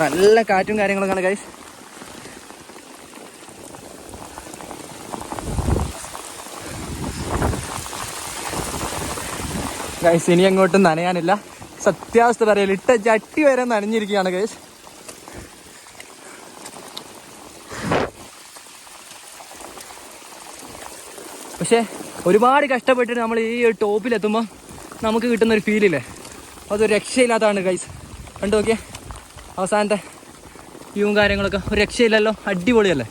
നല്ല കാറ്റും കാര്യങ്ങളൊക്കെയാണ് ഗൈസ് ഗൈസ് ഇനി അങ്ങോട്ടും നനയാനില്ല. സത്യാവസ്ഥ പറയല ഇട്ട ചട്ടി വരെ നനഞ്ഞിരിക്കുകയാണ് ഗൈസ്. പക്ഷേ ഒരുപാട് കഷ്ടപ്പെട്ടിട്ട് നമ്മൾ ഈ ടോപ്പിലെത്തുമ്പോൾ നമുക്ക് കിട്ടുന്ന ഒരു ഫീലില്ലേ അതൊരു രക്ഷയില്ലാത്തതാണ് ഗൈസ്. കണ്ടു നോക്കിയേ? അവസാനത്തെ വ്യൂവും കാര്യങ്ങളൊക്കെ. ഒരു രക്ഷയില്ലല്ലോ. അടിപൊളിയല്ലേ?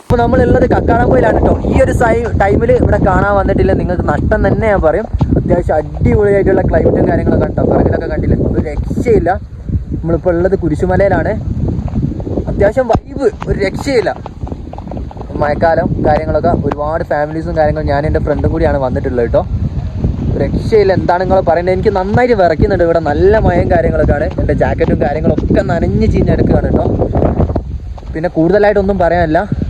അപ്പോൾ നമ്മളുള്ളത് കക്കാടംപോയിലാണ് കേട്ടോ ഈ ഒരു സൈ ടൈമിൽ ഇവിടെ കാണാൻ വന്നിട്ടില്ല. നിങ്ങൾക്ക് നഷ്ടം തന്നെ ഞാൻ പറയും. അത്യാവശ്യം അടിപൊളിയായിട്ടുള്ള ക്ലൈമറ്റും കാര്യങ്ങളൊക്കെ കണ്ടോ? പിറകിലൊക്കെ കണ്ടില്ല? ഒരു രക്ഷയില്ല. നമ്മളിപ്പോൾ ഉള്ളത് കുരിശുമലയിലാണ്. അത്യാവശ്യം വൈബ് ഒരു രക്ഷയില്ല. മഴക്കാലം കാര്യങ്ങളൊക്കെ ഒരുപാട് ഫാമിലീസും കാര്യങ്ങളും ഞാൻ എന്റെ ഫ്രണ്ടും കൂടിയാണ് വന്നിട്ടുള്ളത് കേട്ടോ. രക്ഷയില്ല. എന്താണ് നിങ്ങൾ പറയുന്നത്? എനിക്ക് നന്നായിട്ട് വിറയ്ക്കുന്നുണ്ട് ഇവിടെ. നല്ല മഴയും കാര്യങ്ങളൊക്കെയാണ്. എന്റെ ജാക്കറ്റും കാര്യങ്ങളൊക്കെ നനഞ്ഞ് ചീഞ്ഞെടുക്കുകയാണ് കേട്ടോ. പിന്നെ കൂടുതലായിട്ടൊന്നും പറയാനില്ല.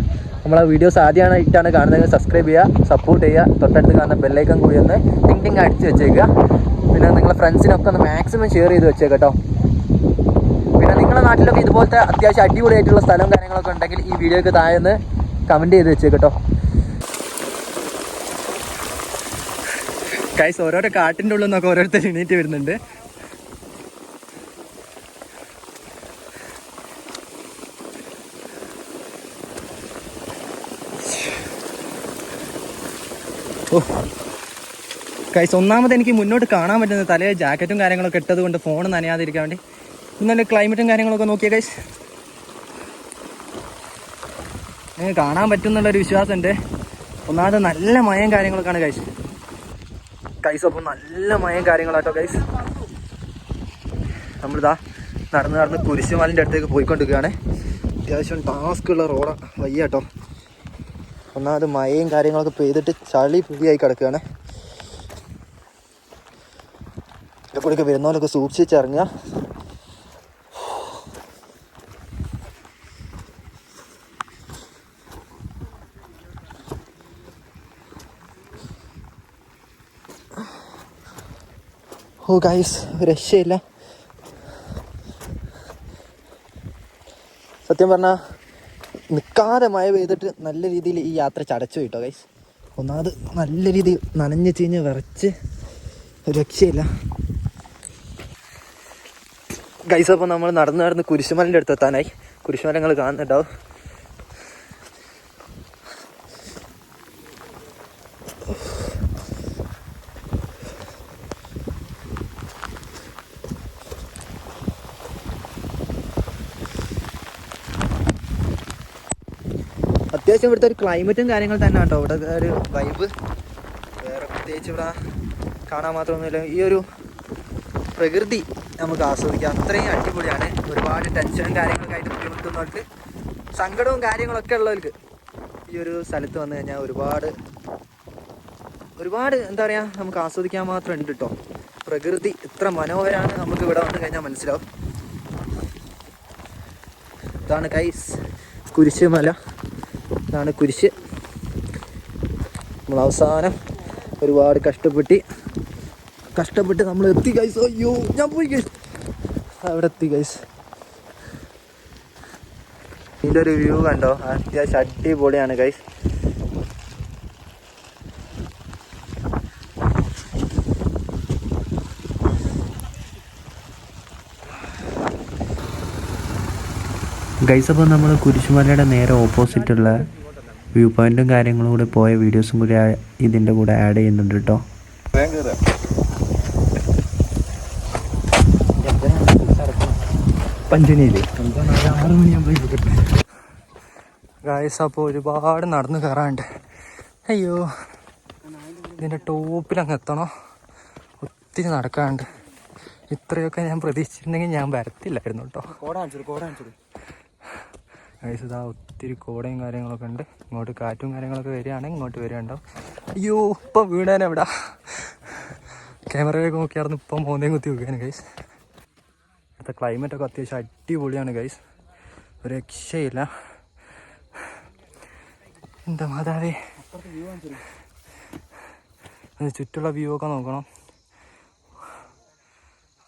നമ്മളെ വീഡിയോസ് ആദ്യമായിട്ടാണ് കാണുന്നത് സബ്സ്ക്രൈബ് ചെയ്യുക സപ്പോർട്ട് ചെയ്യുക തൊട്ടടുത്ത് കാണുന്ന ബെല്ലൈക്കൻ കൂടി ഒന്ന് ടിങ് ടിങ് അടിച്ച് വെച്ചേക്കുക. പിന്നെ നിങ്ങളെ ഫ്രണ്ട്സിനൊക്കെ ഒന്ന് മാക്സിമം ഷെയർ ചെയ്ത് വെച്ചേക്കുക കേട്ടോ പിന്നെ നിങ്ങളുടെ നാട്ടിലൊക്കെ ഇതുപോലത്തെ അത്യാവശ്യം അടിപൊളിയായിട്ടുള്ള സ്ഥലവും കാര്യങ്ങളൊക്കെ ഉണ്ടെങ്കിൽ ഈ വീഡിയോയ്ക്ക് താഴെ ഒന്ന് കമന്റ് ചെയ്ത് വെച്ചേക്ക് കേട്ടോ കൈസ് ഓരോരോ കാട്ടിന്റെ ഉള്ളിൽ നിന്നൊക്കെ ഓരോരുത്തർ എണീറ്റ് വരുന്നുണ്ട്. കൈസ് ഒന്നാമത് എനിക്ക് മുന്നോട്ട് കാണാൻ പറ്റുന്നത് തലയിൽ ജാക്കറ്റും കാര്യങ്ങളൊക്കെ ഇട്ടത് കൊണ്ട് ഫോൺ നനയാതിരിക്കാൻ വേണ്ടി. ഇന്നലെ ക്ലൈമറ്റും കാര്യങ്ങളൊക്കെ നോക്കിയ കൈസ് നിങ്ങൾക്ക് കാണാൻ പറ്റും എന്നുള്ളൊരു വിശ്വാസമുണ്ട്. ഒന്നാമത് നല്ല മയം കാര്യങ്ങളൊക്കെയാണ് കൈസ് കൈസ് അപ്പം നല്ല മയം കാര്യങ്ങളാട്ടോ കൈസ് നമ്മളിതാ നടന്ന് നടന്ന് കുരിശുമലിന്റെ അടുത്തേക്ക് പോയിക്കൊണ്ടിരിക്കുകയാണ്. അത്യാവശ്യം ടാസ്ക് ഉള്ള റോഡാണ് വയ്യ കേട്ടോ ഒന്നാമത് മഴയും കാര്യങ്ങളൊക്കെ പെയ്തിട്ട് ചളി പുതിയായി കിടക്കുകയാണ്. ഇതിന്റെ കൂടെയൊക്കെ പോലൊക്കെ സൂക്ഷിച്ചറിഞ്ഞ. ഓ ഗൈസ് രക്ഷയില്ല. സത്യം പറഞ്ഞാൽ നിൽക്കാതെ മഴ പെയ്തിട്ട് നല്ല രീതിയിൽ ഈ യാത്ര ചടച്ചു കേട്ടോ ഗൈസ് ഒന്നാമത് നല്ല രീതിയിൽ നനഞ്ഞ് ചീഞ്ഞ് വിറച്ച് രക്ഷയില്ല. ഗൈസ് അപ്പോൾ നമ്മൾ നടന്നു നടന്ന് കുരിശുമലിന്റെ അടുത്ത് എത്താനായി. കുരിശുമല നിങ്ങൾ കാണുന്നുണ്ടാവും അത്യാവശ്യം ഇവിടുത്തെ ഒരു ക്ലൈമറ്റും കാര്യങ്ങൾ തന്നെ കേട്ടോ ഇവിടെ ഒരു വൈബ് വേറെ പ്രത്യേകിച്ച് ഇവിടെ കാണാൻ മാത്രമൊന്നുമില്ല. ഈ ഒരു പ്രകൃതി നമുക്ക് ആസ്വദിക്കാം. അത്രയും അടിപൊളിയാണ്. ഒരുപാട് ടെൻഷനും കാര്യങ്ങളൊക്കെ ആയിട്ട് ബുദ്ധിമുട്ടുന്നവർക്ക് സങ്കടവും കാര്യങ്ങളൊക്കെ ഉള്ളവർക്ക് ഈ ഒരു സ്ഥലത്ത് വന്നു കഴിഞ്ഞാൽ ഒരുപാട് ഒരുപാട് എന്താ പറയുക നമുക്ക് ആസ്വദിക്കാൻ മാത്രം ഉണ്ട് കേട്ടോ പ്രകൃതി ഇത്ര മനോഹരമാണ് നമുക്ക് ഇവിടെ വന്നു കഴിഞ്ഞാൽ മനസ്സിലാവും. ഇതാണ് കൈസ് കുരിശ് മല. ഇതാണ് കുരിശ്. നമ്മൾ അവസാനം ഒരുപാട് കഷ്ടപ്പെട്ട് കഷ്ടപ്പെട്ട് നമ്മൾ എത്തി ഗൈസ് അയ്യോ ഞാൻ പോയി ഗൈസ് അവിടെ എത്തി ഗൈസ് ഇതിന്റെ ഒരു വ്യൂ കണ്ടോ? അത്യാവശ്യം അടിപൊളിയാണ് ഗൈസ് ഗൈസ് അപ്പോൾ നമ്മൾ കുരിശുമലയുടെ നേരെ ഓപ്പോസിറ്റുള്ള വ്യൂ പോയിന്റും കാര്യങ്ങളും കൂടെ പോയ വീഡിയോസും കൂടി ഇതിന്റെ കൂടെ ആഡ് ചെയ്യുന്നുണ്ട് കേട്ടോ പഞ്ചനിയിൽ ആറ് മണിയാകുമ്പോൾ ഗായസ് അപ്പോൾ ഒരുപാട് നടന്ന് കയറാണ്ട് അയ്യോ ഇതിന്റെ ടോപ്പിൽ അങ്ങ് എത്തണോ? ഒത്തിരി നടക്കാണ്ട് ഇത്രയൊക്കെ ഞാൻ പ്രതീക്ഷിച്ചിട്ടുണ്ടെങ്കിൽ ഞാൻ വരത്തില്ലായിരുന്നു കേട്ടോ. ഗൈസ് ഇതാ ഒത്തിരി കോടയും കാര്യങ്ങളൊക്കെ ഉണ്ട്. ഇങ്ങോട്ട് കാറ്റും കാര്യങ്ങളൊക്കെ വരികയാണെങ്കിൽ ഇങ്ങോട്ട് വരികയുണ്ടാവും. അയ്യോ ഇപ്പം വീണേനെ എവിടാ? ക്യാമറയൊക്കെ നോക്കിയായിരുന്നു ഇപ്പം മോന്തയും കുത്തി വെക്കാന് ഗൈസ് ഇവിടുത്തെ ക്ലൈമറ്റ് ഒക്കെ അത്യാവശ്യം അടിപൊളിയാണ് ഗൈസ് ഒരു രക്ഷയില്ല. എന്താ മാതാവേ? അത് ചുറ്റുള്ള വ്യൂ ഒക്കെ നോക്കണം.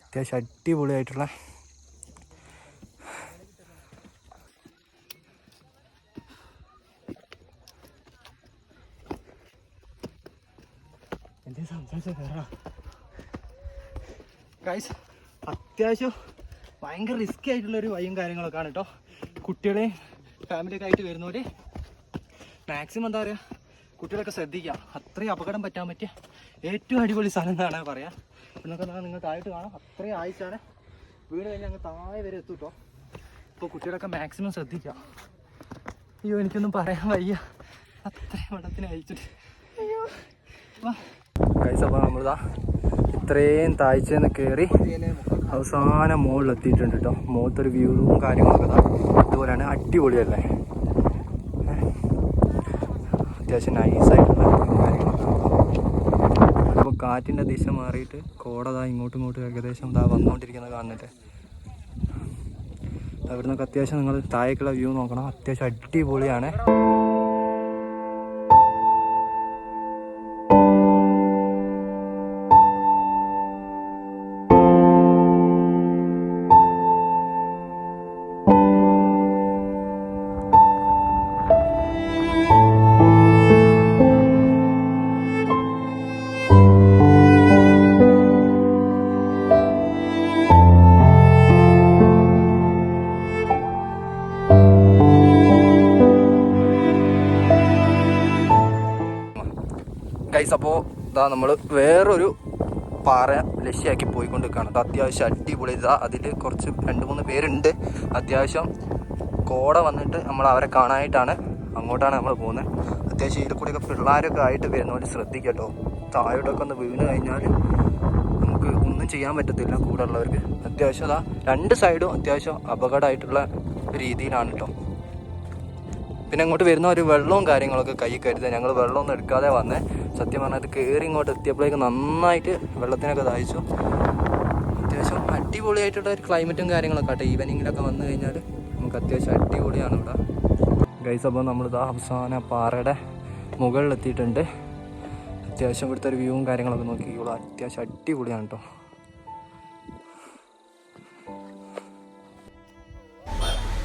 അത്യാവശ്യം അടിപൊളിയായിട്ടുള്ള. സംസാരിച്ച ഗൈസ് അത്യാവശ്യം ഭയങ്കര റിസ്ക് ആയിട്ടുള്ള ഒരു വഴിയും കാര്യങ്ങളൊക്കെ ആണ് കേട്ടോ കുട്ടികളെയും ഫാമിലിയൊക്കെ ആയിട്ട് വരുന്നവര് മാക്സിമം എന്താ പറയുക കുട്ടികളൊക്കെ ശ്രദ്ധിക്കുക. അത്രയും അപകടം പറ്റാൻ പറ്റിയ ഏറ്റവും അടിപൊളി സ്ഥലം എന്നാണ് പറയാ. നിങ്ങൾക്ക് ആയിട്ട് കാണാം. അത്രയും ആയിട്ടാണ് വീട് കഴിഞ്ഞ് അങ്ങ് താഴെ വരെ എത്തും കേട്ടോ ഇപ്പോൾ കുട്ടികളൊക്കെ മാക്സിമം ശ്രദ്ധിക്കുക. അയ്യോ എനിക്കൊന്നും പറയാൻ വയ്യ. അത്രയും വെള്ളത്തിന് അയച്ചിട്ട് അയ്യോ. അപ്പോൾ നമ്മളിതാ ഇത്രയും താഴ്ചന്ന് കയറി അവസാനം മോളിൽ എത്തിയിട്ടുണ്ട് കേട്ടോ മുഖത്തൊരു വ്യൂവും കാര്യങ്ങളൊക്കെ ഇതാ ഇതുപോലെയാണ്. അടിപൊളിയല്ലേ? അത്യാവശ്യം നൈസായിട്ടുള്ള കാര്യങ്ങളൊക്കെ അപ്പോൾ കാറ്റിന്റെ ദിശ മാറിയിട്ട് കോടതാ ഇങ്ങോട്ടും ഇങ്ങോട്ടും ഏകദേശം ഇതാ വന്നുകൊണ്ടിരിക്കുന്നത് കാണുന്നിട്ട് അവിടെ നിന്നൊക്കെ അത്യാവശ്യം നിങ്ങൾ താഴേക്കുള്ള വ്യൂ നോക്കണം. അത്യാവശ്യം അടിപൊളിയാണ്. വേറൊരു പാറ ലക്ഷ്യമാക്കി പോയിക്കൊണ്ട് നിൽക്കുകയാണ് അത് അത്യാവശ്യം അടിപൊളി. ഇതാ അതിൽ കുറച്ച് രണ്ട് മൂന്ന് പേരുണ്ട്. അത്യാവശ്യം കോട വന്നിട്ട് നമ്മൾ അവരെ കാണാനായിട്ടാണ് അങ്ങോട്ടാണ് നമ്മൾ പോകുന്നത് അത്യാവശ്യം ഇതിൽ കൂടെയൊക്കെ പിള്ളേരൊക്കെ ആയിട്ട് വരുന്നവർ ശ്രദ്ധിക്കട്ടോ താഴോട്ടൊക്കെ ഒന്ന് വീണ് കഴിഞ്ഞാൽ നമുക്ക് ഒന്നും ചെയ്യാൻ പറ്റത്തില്ല കൂടെ ഉള്ളവർക്ക്. അത്യാവശ്യം അതാ രണ്ട് സൈഡും അത്യാവശ്യം അപകടമായിട്ടുള്ള രീതിയിലാണ് കേട്ടോ. പിന്നെ അങ്ങോട്ട് വരുന്ന ഒരു വെള്ളവും കാര്യങ്ങളൊക്കെ കൈ കരുതുക ഞങ്ങൾ വെള്ളമൊന്നും എടുക്കാതെ വന്നേ. സത്യം പറഞ്ഞാൽ അത് കയറി ഇങ്ങോട്ട് എത്തിയപ്പോഴേക്ക് നന്നായിട്ട് വെള്ളത്തിനൊക്കെ ദാഹിച്ചു. അത്യാവശ്യം അടിപൊളിയായിട്ടുള്ള ഒരു ക്ലൈമറ്റും കാര്യങ്ങളൊക്കെ ആട്ടെ. ഈവനിങ്ങിലൊക്കെ വന്നു കഴിഞ്ഞാൽ നമുക്ക് അത്യാവശ്യം അടിപൊളിയാണ് ഇവിടെ. ഗൈസ് അപ്പോൾ നമ്മളിതാ അവസാന പാറയുടെ മുകളിലെത്തിയിട്ടുണ്ട്. അത്യാവശ്യം ഇവിടുത്തെ ഒരു വ്യൂവും കാര്യങ്ങളൊക്കെ നോക്കി. ഇവിടെ അത്യാവശ്യം അടിപൊളിയാണ് കേട്ടോ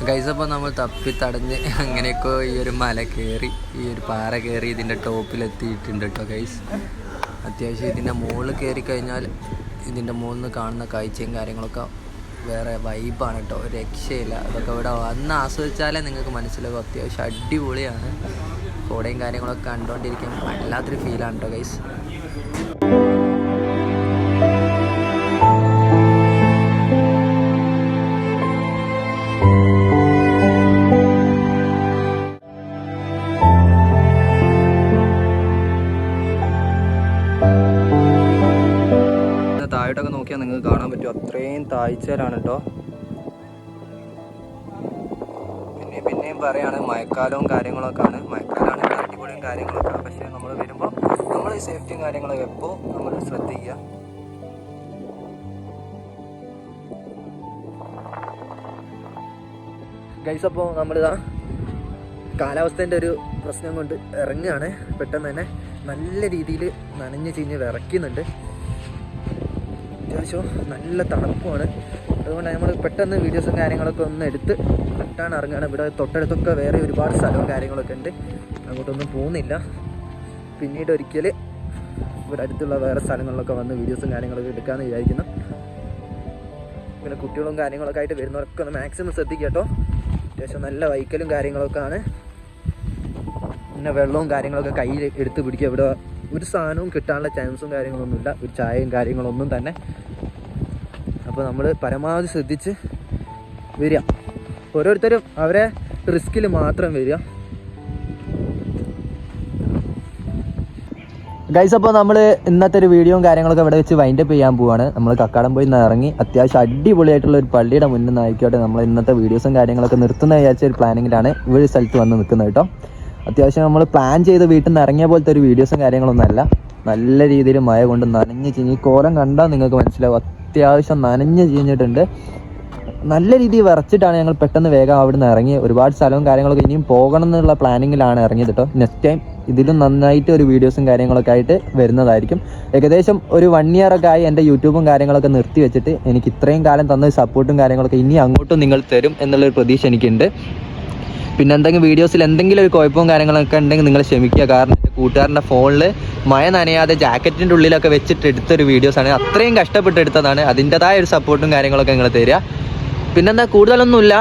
ഗൈസ് അപ്പോൾ നമ്മൾ തപ്പി തടഞ്ഞ് അങ്ങനെയൊക്കെ ഈ ഒരു മല കയറി ഈ ഒരു പാറ കയറി ഇതിന്റെ ടോപ്പിലെത്തിയിട്ടുണ്ട് കേട്ടോ ഗൈസ് അത്യാവശ്യം ഇതിന്റെ മുകളിൽ കയറി കഴിഞ്ഞാൽ ഇതിന്റെ മുകളിൽ നിന്ന് കാണുന്ന കാഴ്ചയും കാര്യങ്ങളൊക്കെ വേറെ വൈബാണ് കേട്ടോ രക്ഷയില്ല. അതൊക്കെ ഇവിടെ വന്ന് ആസ്വദിച്ചാലേ നിങ്ങൾക്ക് മനസ്സിലാവും അത്യാവശ്യം അടിപൊളിയാണ്. കോടയും കാര്യങ്ങളൊക്കെ കണ്ടുകൊണ്ടിരിക്കാൻ വല്ലാത്തൊരു ഫീലാണ് കേട്ടോ ഗൈസ് താഴ്ചയിലാണ് കേട്ടോ പിന്നെ പിന്നെയും പറയാണ് മഴക്കാലവും കാര്യങ്ങളൊക്കെ ആണ് മഴക്കാലമാണ് അടിപൊളിയും കാര്യങ്ങളൊക്കെ. പക്ഷേ നമ്മൾ വരുമ്പോൾ നമ്മൾ സേഫ്റ്റിയും കാര്യങ്ങളൊക്കെ എപ്പോൾ നമ്മൾ ശ്രദ്ധിക്കുക. ഗൈസ് അപ്പോൾ നമ്മളിതാ കാലാവസ്ഥേന്റെ ഒരു പ്രശ്നം കൊണ്ട് ഇറങ്ങുകയാണ്. പെട്ടെന്ന് തന്നെ നല്ല രീതിയിൽ നനഞ്ഞ് ചീഞ്ഞ് വിറയ്ക്കുന്നുണ്ട്. അത്യാവശ്യം നല്ല തണുപ്പുമാണ്. അതുകൊണ്ട് നമ്മൾ പെട്ടെന്ന് വീഡിയോസും കാര്യങ്ങളൊക്കെ ഒന്ന് എടുത്ത് കട്ടാണ് ഇറങ്ങുകയാണ് ഇവിടെ തൊട്ടടുത്തൊക്കെ വേറെ ഒരുപാട് സ്ഥലവും കാര്യങ്ങളൊക്കെ ഉണ്ട്. അങ്ങോട്ടൊന്നും പോകുന്നില്ല. പിന്നീട് ഒരിക്കൽ ഇവിടെ അടുത്തുള്ള വേറെ സ്ഥലങ്ങളിലൊക്കെ വന്ന് വീഡിയോസും കാര്യങ്ങളൊക്കെ എടുക്കാമെന്ന് വിചാരിക്കുന്നു. പിന്നെ കുട്ടികളും കാര്യങ്ങളൊക്കെ ആയിട്ട് വരുന്നവരൊക്കെ ഒന്ന് മാക്സിമം ശ്രദ്ധിക്കട്ടോ കേട്ടോ. അത്യാവശ്യം നല്ല വൈക്കലും കാര്യങ്ങളൊക്കെ ആണ് പിന്നെ വെള്ളവും കാര്യങ്ങളൊക്കെ കയ്യിൽ എടുത്ത് പിടിക്കുക. ഇവിടെ ഒരു സാധനവും കിട്ടാനുള്ള ചാൻസും കാര്യങ്ങളൊന്നുമില്ല. ഒരു ചായയും കാര്യങ്ങളൊന്നും തന്നെ. അപ്പോൾ നമ്മൾ പരമാവധി ശ്രദ്ധിച്ച് വരിക. ഓരോരുത്തരും അവരെ റിസ്കിൽ മാത്രം വരിക. ഗൈസ് അപ്പോൾ നമ്മൾ ഇന്നത്തെ ഒരു വീഡിയോയും കാര്യങ്ങളൊക്കെ ഇവിടെ വെച്ച് വൈൻഡപ്പ് ചെയ്യാൻ പോവാണ്. നമ്മൾ കക്കാടം പോയി ഇറങ്ങി അത്യാവശ്യം അടിപൊളിയായിട്ടുള്ള ഒരു പള്ളിയുടെ മുന്നിൽ നിന്ന് ആയിക്കോട്ടെ നമ്മൾ ഇന്നത്തെ വീഡിയോസും കാര്യങ്ങളൊക്കെ നിർത്തുന്ന വിചാരിച്ച ഒരു പ്ലാനിങ്ങിലാണ് ഇവിടെ സ്ഥലത്ത് വന്ന് നിൽക്കുന്നത് കേട്ടോ. അത്യാവശ്യം നമ്മൾ പ്ലാൻ ചെയ്ത് വീട്ടിൽ നിന്ന് ഇറങ്ങിയ പോലത്തെ ഒരു വീഡിയോസും കാര്യങ്ങളൊന്നും അല്ല. നല്ല രീതിയിൽ മഴ കൊണ്ട് നനഞ്ഞ് ചിങ്ങി കോലം കണ്ടാൽ നിങ്ങൾക്ക് മനസ്സിലാവും. അത്യാവശ്യം നനഞ്ഞ് ചീഞ്ഞിട്ടുണ്ട്. നല്ല രീതിയിൽ വിറച്ചിട്ടാണ് ഞങ്ങൾ പെട്ടെന്ന് വേഗം അവിടെ നിന്ന് ഇറങ്ങി. ഒരുപാട് സ്ഥലവും കാര്യങ്ങളൊക്കെ ഇനിയും പോകണം എന്നുള്ള പ്ലാനിങ്ങിലാണ് ഇറങ്ങിയത് കേട്ടോ നെക്സ്റ്റ് ടൈം ഇതിലും നന്നായിട്ട് ഒരു വീഡിയോസും കാര്യങ്ങളൊക്കെ ആയിട്ട് വരുന്നതായിരിക്കും. ഏകദേശം ഒരു വൺ ഇയർ ഒക്കെ ആയി എന്റെ യൂട്യൂബും കാര്യങ്ങളൊക്കെ നിർത്തി വെച്ചിട്ട് എനിക്ക് ഇത്രയും കാലം തന്ന സപ്പോർട്ടും കാര്യങ്ങളൊക്കെ ഇനി അങ്ങോട്ടും നിങ്ങൾ തരും എന്നുള്ളൊരു പ്രതീക്ഷ എനിക്കുണ്ട്. പിന്നെ എന്തെങ്കിലും വീഡിയോസിൽ എന്തെങ്കിലും ഒരു കുഴപ്പവും കാര്യങ്ങളൊക്കെ ഉണ്ടെങ്കിൽ നിങ്ങൾ ക്ഷമിക്കുക. കാരണം എന്റെ കൂട്ടുകാരന്റെ ഫോണിൽ മഴ നനയാതെ ജാക്കറ്റിന്റെ ഉള്ളിലൊക്കെ വെച്ചിട്ട് എടുത്തൊരു വീഡിയോസാണ് അത്രയും കഷ്ടപ്പെട്ട് എടുത്തതാണ്. അതിന്റെതായ ഒരു സപ്പോർട്ടും കാര്യങ്ങളൊക്കെ നിങ്ങൾ തരിക. പിന്നെന്താ കൂടുതലൊന്നുമില്ല.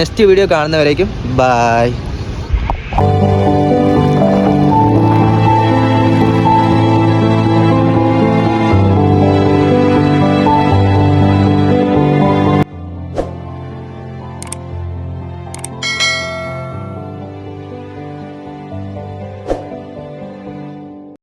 നെക്സ്റ്റ് വീഡിയോ കാണുന്നവരേക്കും. ബായ്